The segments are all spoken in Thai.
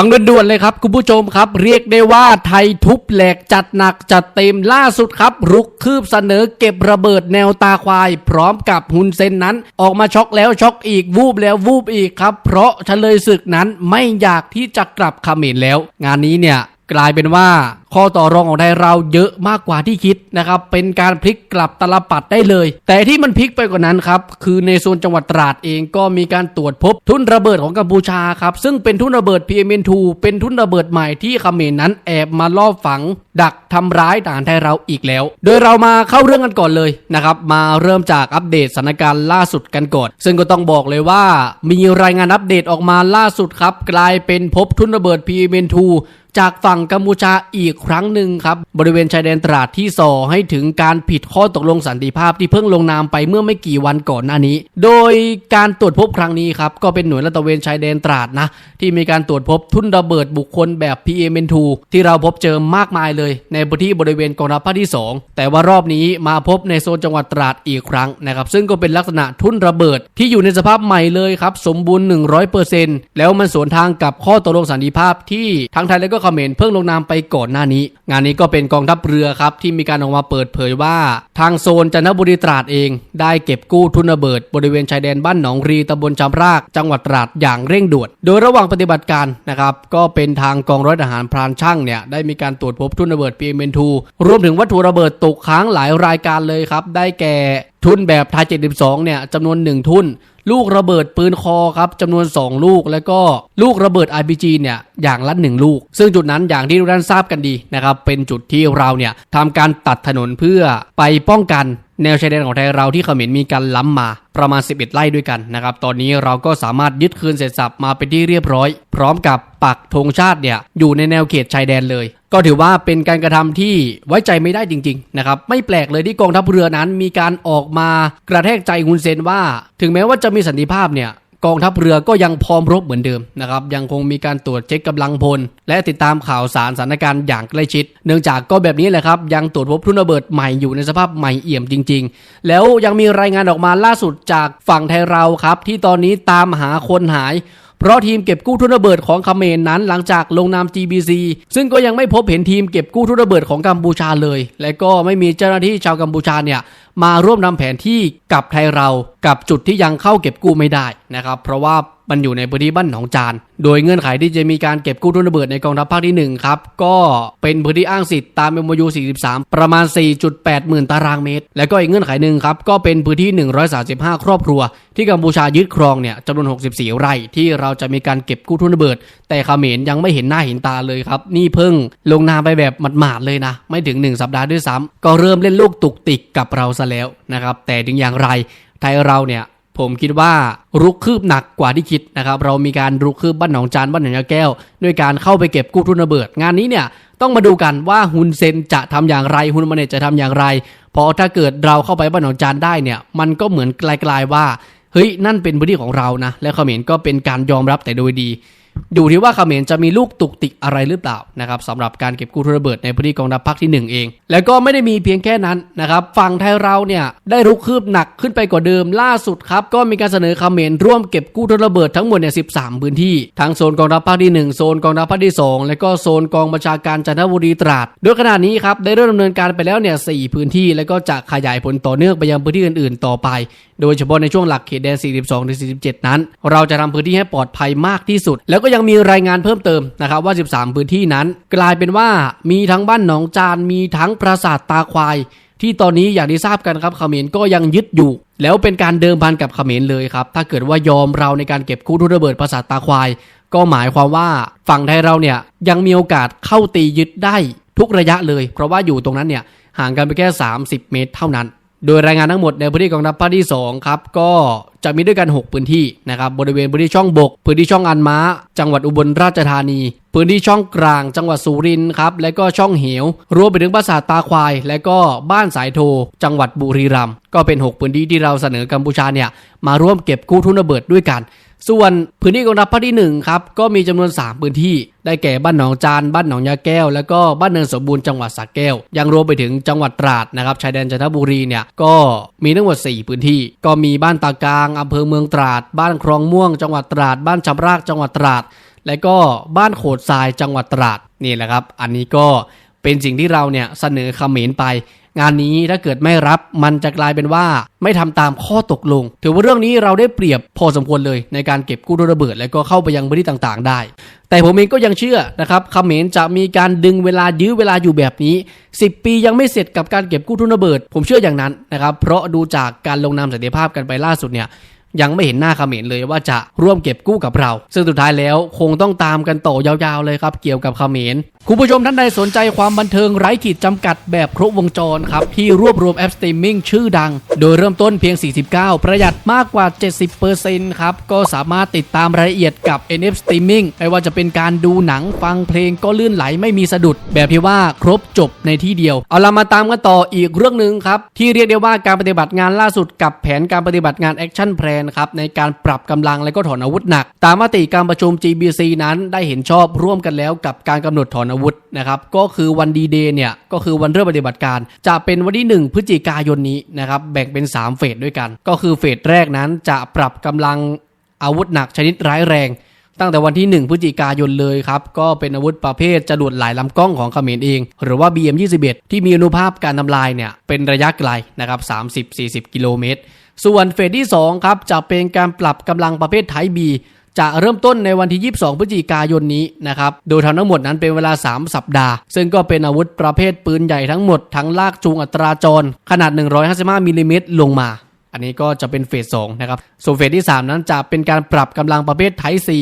ฟังด่วนๆเลยครับ คุณผู้ชมครับ เรียกได้ว่าไทยทุบแหลกจัดหนักจัดเต็มล่าสุดครับ รุกคืบเสนอเก็บระเบิดแนวตาควาย พร้อมกับฮุนเซนนั้น ออกมาช็อกแล้วช็อกอีกวูบแล้ววูบอีกครับ เพราะเฉลยศึกนั้นไม่อยากที่จะกลับเขมรแล้ว งานนี้เนี่ยกลายเป็นว่า ข้อต่อรองของไทยเราเยอะมากกว่าที่คิดนะครับเป็นการพลิกกลับตลปัดได้เลย แต่ที่มันพลิกไปกว่านั้นครับคือในโซนจังหวัดตราดเองก็มีการตรวจพบทุนระเบิดของกัมพูชาครับซึ่งเป็นทุนระเบิด PMN2 เป็นทุนระเบิดใหม่ที่เขมรนั้นแอบมาลอบฝัง ดักทำร้ายทหารไทยเราอีกแล้ว โดยเรามาเข้าเรื่องกันก่อนเลยนะครับมาเริ่มจากอัปเดตสถานการณ์ล่าสุดกันก่อนซึ่งก็ต้องบอกเลยว่า มีรายงานอัปเดตออกมาล่าสุดครับ กลายเป็นพบทุนระเบิด PMN2 จากฝั่งกัมพูชาอีกครั้งหนึ่งครับ บริเวณชายแดนตราดที่ส่อให้ถึงการผิดข้อตกลงสันติภาพที่เพิ่งลงนามไปเมื่อไม่กี่วันก่อนหน้านี้ โดยการตรวจพบครั้งนี้ครับ ก็เป็นหน่วยลาดตะเวนชายแดนตราดนะ ที่มีการตรวจพบทุนระเบิดบุคคลแบบ PM2 ที่เราพบเจอมากมายเลย ในพื้นที่บริเวณกองทัพภาคที่ 2 แต่ว่ารอบนี้มาพบในโซนจังหวัดตราดอีกครั้งนะครับซึ่งก็เป็นลักษณะทุนระเบิดที่อยู่ในสภาพใหม่เลยครับสมบูรณ์ 100%แล้วมันสวนทางกับข้อตกลงสันติภาพที่ทั้งไทยและก็เขมรเพิ่งลงนามไปก่อนหน้านี้ งานนี้ก็เป็นกองทัพเรือครับที่มีการออกมาเปิดเผยว่า ทางโซนจันทบุรีตราดเอง ได้เก็บกู้ทุนระเบิด บริเวณชายแดนบ้านหนองรีตำบลจำราก จังหวัดตราดอย่างเร่งด่วน โดยระหว่างปฏิบัติการนะครับก็เป็นทางกองร้อยทหารพรานช่างเนี่ยได้มีการตรวจพบทุนระเบิด PM2 รวมถึงวัตถุระเบิดตกค้างหลายรายการเลยครับได้แก่ทุนแบบไทย72เนี่ยจำนวน 1 ทุน ลูกระเบิดปืนคอครับจำนวน 2 ลูก แล้วก็ลูกระเบิด RPG เนี่ยอย่างละ 1 ลูก ซึ่งจุดนั้นอย่างที่ทุกท่านทราบกันดีนะครับเป็นจุดที่เราเนี่ยทำการตัดถนนเพื่อไปป้องกันแนวชายแดนของไทยเราที่เขมรมีการล้ำมาประมาณ 11 ไร่ด้วยกันนะครับ ตอนนี้เราก็สามารถยึดคืนเสร็จสับมาเป็นที่เรียบร้อย พร้อมกับปักธงชาติเนี่ยอยู่ในแนวเขตชายแดนเลย ก็ถือว่าเป็นการกระทำที่ไว้ใจไม่ได้จริงๆนะครับไม่แปลกเลยที่กองทัพเรือนั้นมีการออกมากระแทกใจฮุนเซนว่า ถึงแม้ว่าจะมีสันติภาพเนี่ยกองทัพเรือก็ยังพร้อมรบเหมือนเดิมนะครับยังคงมีการตรวจเช็คกำลังพล และติดตามข่าวสารสถานการณ์อย่างใกล้ชิด เนื่องจากก็แบบนี้แหละครับยังตรวจพบทุนระเบิดใหม่อยู่ในสภาพใหม่เอี่ยมจริง ๆ แล้วยังมีรายงานออกมาล่าสุดจากฝั่งไทยเราครับ ที่ตอนนี้ตามหาคนหาย เพราะทีมเก็บกู้ทุนระเบิดของเมนนั้นหลังจากลงนาม GBC ซึ่งก็ยังไม่พบเห็นทีมเก็บกู้ทุนระเบิดของกัมพูชาเลย และก็ไม่มีเจ้าหน้าที่ชาวกัมพูชาเนี่ย มาร่วมนำแผนที่กับไทยเรากับจุดที่ยังเข้าเก็บกู้ไม่ได้นะครับเพราะว่ามันอยู่ในพื้นที่บ้านหนองจาน โดยเงื่อนไขที่จะมีการเก็บกู้ทุนระเบิดในกองทัพภาคที่ 1 ครับ ก็เป็นพื้นที่อ้างสิทธิ์ตาม MOU 43 ประมาณ 4.8 หมื่นตารางเมตร และก็อีกเงื่อนไขหนึ่งครับ ก็เป็นพื้นที่ 135 ครอบครัว ที่กัมพูชายึดครองเนี่ยจำนวน 64 ไร่ที่เราจะมีการเก็บกู้ทุนระเบิด แต่เขมรยังไม่เห็นหน้าเห็นตาเลยครับ นี่เพิ่งลงนามไปแบบหมาดๆเลยนะ ไม่ถึง 1 สัปดาห์ด้วยซ้ำก็เริ่มเล่นลูกตุกติกกับเราซะแล้วนะครับ แต่ถึงอย่างไรไทยเราเนี่ยผมคิดว่ารุกคืบหนักกว่าที่คิดนะครับ เรามีการรุกคืบบ้านหนองจานบ้านหนองยาแก้ว ด้วยการเข้าไปเก็บกู้ทุนระเบิด งานนี้เนี่ยต้องมาดูกันว่าฮุนเซนจะทำอย่างไรฮุนมาเนตจะทำอย่างไร เพราะถ้าเกิดเราเข้าไปบ้านหนองจานได้เนี่ยมันก็เหมือนไกลๆว่าเฮ้ยนั่นเป็นพื้นที่ของเรานะและเขมรก็เป็นการยอมรับแต่โดยดี อยู่ที่ว่าเขมรจะมีลูกตุกติกอะไรหรือเปล่านะครับสำหรับการเก็บกู้ทุนระเบิดในพื้นที่กองทัพภาคที่ 1 เอง แล้วก็ไม่ได้มีเพียงแค่นั้นนะครับฝั่งไทยเราเนี่ยได้รุกคืบหนักขึ้นไปกว่าเดิมล่าสุดครับก็มีการเสนอเขมรร่วมเก็บกู้ทุนระเบิดทั้งหมดเนี่ย13พื้นที่ทั้งโซนกองทัพภาคที่ 1 โซนกองทัพภาคที่ 2 และก็โซนกองบัญชาการจันทบุรีตราดโดยขณะนี้ครับได้เริ่มดำเนินการไปแล้วเนี่ยสพื้นที่ แล้วก็จะขยายผลต่อเนื่องไปยังพื้นที่อื่น ๆ ต่อไป โดยเฉพาะในช่วงหลักเขตแดน 42-47 นั้น เราจะทำพื้นที่ให้ปลอดภัยมากที่สุด แล้วก็ยังมีรายงานเพิ่มเติมนะครับว่า 13 พื้นที่นั้น กลายเป็นว่ามีทั้งบ้านหนองจานมีทั้งปราสาทตาควาย ที่ตอนนี้อย่างที่ทราบกันครับเขมรก็ยังยึดอยู่ แล้วเป็นการเดิมพันกับเขมรเลยครับถ้าเกิดว่ายอมเราในการเก็บกู้ทุนระเบิดปราสาทตาควาย ก็หมายความว่าฝั่งไทยเราเนี่ยยังมีโอกาสเข้าตียึดได้ทุกระยะเลย เพราะว่าอยู่ตรงนั้นเนี่ยห่างกันไปแค่ 30 เมตรเท่านั้น โดยรายงานทั้งหมดในพื้นที่กองทัพภาคที่2ครับก็จะมีด้วยกัน 6 พื้นที่นะครับบริเวณพื้นที่ช่องบก พื้นที่ช่องอันม้า จังหวัดอุบลราชธานี พื้นที่ช่องกลาง จังหวัดสุรินทร์ครับและก็ช่องเหว รวมไปถึงปราสาทตาควาย และก็บ้านสายโท จังหวัดบุรีรัมย์ก็เป็น 6 พื้นที่ที่เราเสนอกัมพูชาเนี่ยมาร่วมเก็บกู้ทุนระเบิดด้วยกัน ส่วนพื้นที่กองทัพภาคที่ 1 ครับ ก็มีจำนวน 3 พื้นที่ ได้แก่บ้านหนองจาน บ้านหนองยาแก้ว แล้วก็บ้านเนินสมบูรณ์จังหวัดสระแก้ว ยังรวมไปถึงจังหวัดตราดนะครับ ชายแดนจันทบุรีเนี่ย ก็มีทั้งหมด 4 พื้นที่ ก็มีบ้านตากลางอำเภอเมืองตราด บ้านคลองม่วง จังหวัดตราด บ้านชำรากจังหวัดตราด และก็บ้านโขดทรายจังหวัดตราดนี่แหละครับ อันนี้ก็เป็นสิ่งที่เราเนี่ยเสนอเขมรไป งานนี้ถ้าเกิดไม่รับมันจะกลายเป็นว่าไม่ทำตามข้อตกลง ถือว่าเรื่องนี้เราได้เปรียบพอสมควรเลยในการเก็บกู้ระเบิด และก็เข้าไปยังพื้นที่ต่างๆ ได้ แต่ผมเองก็ยังเชื่อนะครับคเหมนจะมีการดึงเวลายื้อเวลาอยู่แบบนี้ 10 ปียังไม่เสร็จกับการเก็บกู้ทุนระเบิด ผมเชื่ออย่างนั้นนะครับเพราะดูจากการลงนามสันติภาพกันไปล่าสุดเนี่ย ยังไม่เห็นหน้าเขมรเลยว่าจะร่วมเก็บกู้กับเรา ซึ่งสุดท้ายแล้วคงต้องตามกันต่อยาวๆเลยครับ เกี่ยวกับเขมรคุณผู้ชมท่านใดสนใจความบันเทิงไร้ขีดจำกัดแบบครบวงจรครับ ที่รวบรวมแอปสตรีมมิ่งชื่อดัง โดยเริ่มต้นเพียง 49 ประหยัดมากกว่า 70%ครับ ก็สามารถติดตามรายละเอียดกับ NF Streaming ไม่ว่าจะเป็นการดูหนังฟังเพลงก็ลื่นไหลไม่มีสะดุด แบบที่ว่าครบจบในที่เดียว เอาละมาตามกันต่ออีกเรื่องหนึ่งครับที่เรียกได้ว่าการปฏิบัติงานล่าสุดกับแผนการปฏิบัติงาน Action Plan ครับ ในการปรับกำลังและก็ถอนอาวุธหนัก ตามมติการประชุม GBC นั้นได้เห็นชอบร่วมกันแล้วกับการกำหนดถอนอาวุธนะครับก็คือวันดีเดย์เนี่ยก็คือวันเริ่มปฏิบัติการ จะเป็นวันที่ 1 พฤศจิกายนนี้นะครับแบ่งเป็น 3 เฟสด้วยกัน ก็คือเฟสแรกนั้นจะปรับกำลังอาวุธหนักชนิดร้ายแรง ตั้งแต่วันที่ 1 พฤศจิกายนเลยครับ ก็เป็นอาวุธประเภทจรวดหลายลำกล้องของเขมรเอง หรือว่า BM21 ที่มีอนุภาพการทำลายเนี่ยเป็นระยะไกลนะครับ30-40 กิโลเมตร ส่วนเฟสที่ 2 ครับ จะเป็นการปรับกำลังประเภทไทบีจะเริ่มต้นในวันที่ 22 พฤศจิกายนนี้นะครับ โดยทำทั้งหมดนั้นเป็นเวลา 3 สัปดาห์ ซึ่งก็เป็นอาวุธประเภทปืนใหญ่ทั้งหมด ทั้งลากจูงอัตราจร ขนาด 155มิลลิเมตรลงมา อันนี้ก็จะเป็นเฟส2นะครับ ส่วนเฟสที่ 3 นั้นจะเป็นการปรับกำลังประเภทไทซี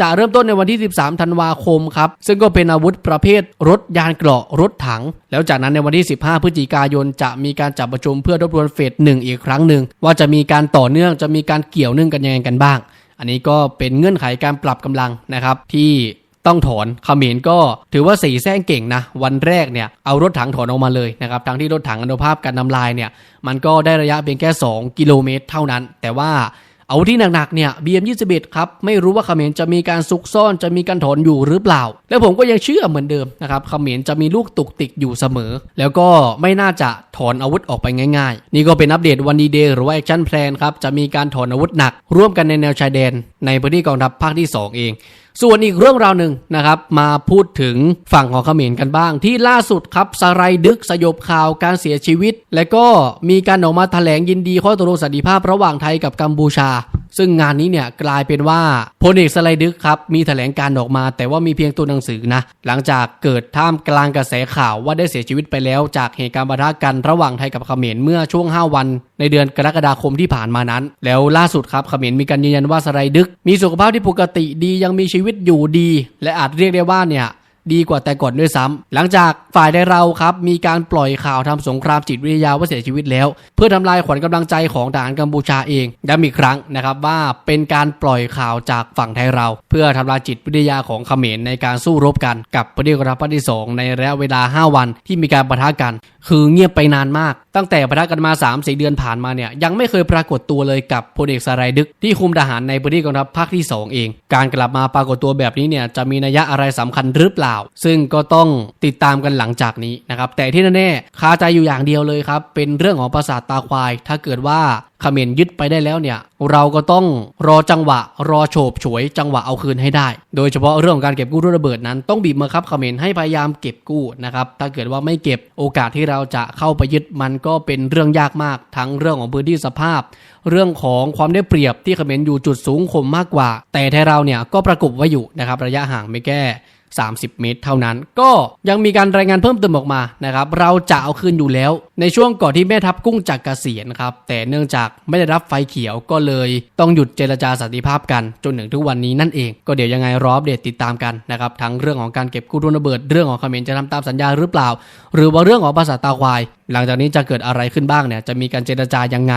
จะเริ่มต้นในวันที่ 13 ธันวาคมครับ ซึ่งก็เป็นอาวุธประเภทรถยานเกราะรถถัง แล้วจากนั้นในวันที่ 15 พฤศจิกายน จะมีการจับประชุมเพื่อทบทวนเฟสหนึ่งอีกครั้งหนึ่งว่าจะมีการต่อเนื่องจะมีการเกี่ยวเนื่องกันยังไงกันบ้าง อันนี้ก็เป็นเงื่อนไขการปรับกำลังนะครับที่ต้องถอนเขมรก็ถือว่าสีแซงเก่งนะ วันแรกเนี่ยเอารถถังถอนออกมาเลยนะครับทั้งที่รถถังอนุภาพการนำลายเนี่ยมันก็ได้ระยะเพียงแค่ 2 กิโลเมตรเท่านั้น แต่ว่า เอาที่หนักๆเนี่ย BM21 ครับ ไม่รู้ว่าเขมรจะมีการซุกซ่อนจะมีการถอนอยู่หรือเปล่า แล้วผมก็ยังเชื่อเหมือนเดิมนะครับเขมรจะมีลูกตุกติกอยู่เสมอ แล้วก็ไม่น่าจะถอนอาวุธออกไปง่ายๆ นี่ก็เป็นอัปเดตวันดีเดย์หรือว่าแอคชั่นแพลนครับจะมีการถอนอาวุธหนัก ร่วมกันในแนวชายแดน ในพื้นที่กองทัพภาคที่ 2 เองส่วนอีกเรื่องราวหนึ่งนะครับ มาพูดถึงฝั่งของเขมรกันบ้าง ที่ล่าสุดครับสไลดึกสยบข่าวการเสียชีวิต และก็มีการออกมาแถลงยินดีข้อตกลงสันติภาพระหว่างไทยกับกัมพูชา ซึ่งงานนี้เนี่ยกลายเป็นว่าพลเอกสไลดึกครับมีแถลงการออกมา แต่ว่ามีเพียงตัวหนังสือนะหลังจากเกิดท่ามกลางกระแสข่าวว่าได้เสียชีวิตไปแล้ว จากเหตุการณ์ปะทะกันระหว่างไทยกับเขมรเมื่อช่วง 5 วัน ในเดือนกรกฎาคมที่ผ่านมานั้น แล้วล่าสุดครับเขมรมีการยืนยันว่าสไลดึก มีสุขภาพที่ปกติดียังมีชีวิตอยู่ดี และอาจเรียกได้ว่าเนี่ย ดีกว่าแต่ก่อนด้วยซ้ำหลังจากฝ่ายได้เราครับมีการปล่อยข่าวทำสงครามจิตวิทยาว่าเสียชีวิตแล้ว เพื่อทำลายขวัญกำลังใจของทหารกัมพูชาเองย้ำอีกครั้งนะครับว่าเป็นการปล่อยข่าวจากฝั่งไทยเรา เพื่อทำลายจิตวิทยาของเขมรในการสู้รบกันกับประเทศกรัฐที่สองในระยะเวลา 5 วันที่มีการปะทะกัน คือเงียบไปนานมากตั้งแต่ปะทะกันมา3 4เดือนผ่านมาเนี่ยยังไม่เคยปรากฏตัวเลยกับพลเอกสารายดึกที่คุมทหารในพื้นที่กองทัพภาคที่ 2 เอง การกลับมาปรากฏตัวแบบนี้เนี่ยจะมีนัยยะอะไรสำคัญหรือเปล่า ซึ่งก็ต้องติดตามกันหลังจากนี้นะครับแต่ที่แน่ๆคาใจอยู่อย่างเดียวเลยครับเป็นเรื่องของประสาทตาควาย ถ้าเกิดว่าเขมรยึดไปได้แล้วเนี่ยเราก็ต้องรอจังหวะ รอโฉบฉวย จังหวะเอาคืนให้ได้ โดยเฉพาะเรื่องของการเก็บกู้ด้วยระเบิดนั้นต้องบีบบังคับเขมรให้พยายามเก็บกู้นะครับถ้าเกิดว่าไม่เก็บโอกาสที่เราจะเข้าไปยึดมันก็เป็นเรื่องยากมาก ทั้งเรื่องของพื้นที่สภาพ เรื่องของความได้เปรียบที่เขมรอยู่จุดสูงคมมากกว่า แต่ไทยเราเนี่ยก็ประกบไว้อยู่นะครับระยะห่างไม่แก้ 30 เมตร เท่านั้น ก็ยังมีการรายงานเพิ่มเติมออกมานะครับเราจะเอาคืนอยู่แล้ว ในช่วงก่อนที่แม่ทัพกุ้งจากเกษียณครับแต่เนื่องจากไม่ได้รับไฟเขียวก็เลยต้องหยุดเจรจาสันติภาพกันจนถึงทุกวันนี้นั่นเอง ก็เดี๋ยวยังไงรออัปเดตติดตามกันนะครับทั้งเรื่องของการเก็บกู้ทุนระเบิดเรื่องของเขมรจะทำตามสัญญาหรือเปล่า หรือว่าเรื่องของภาษาตาควาย หลังจากนี้จะเกิดอะไรขึ้นบ้างเนี่ยจะมีการเจรจายังไง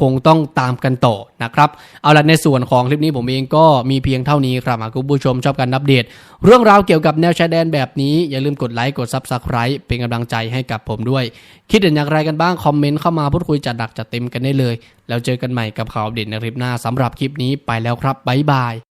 คงต้องตามกันต่อนะครับเอาละในส่วนของคลิปนี้ผมเองก็มีเพียงเท่านี้ครับหากคุณผู้ชมชอบการอัปเดต เรื่องราวเกี่ยวกับแนวชายแดนแบบนี้ อย่าลืมกดไลค์กดซับสไคร b e เป็นกำลังใจให้กับผมด้วย คิดเห็นอย่างไรกันบ้าง คอมเมนต์เข้ามาพูดคุยจัดดักจัดเต็มกันได้เลย แล้วเจอกันใหม่กับข่าวอัปเดตในคลิปหน้าสำหรับคลิปนี้ไปแล้วครับบ๊ายบาย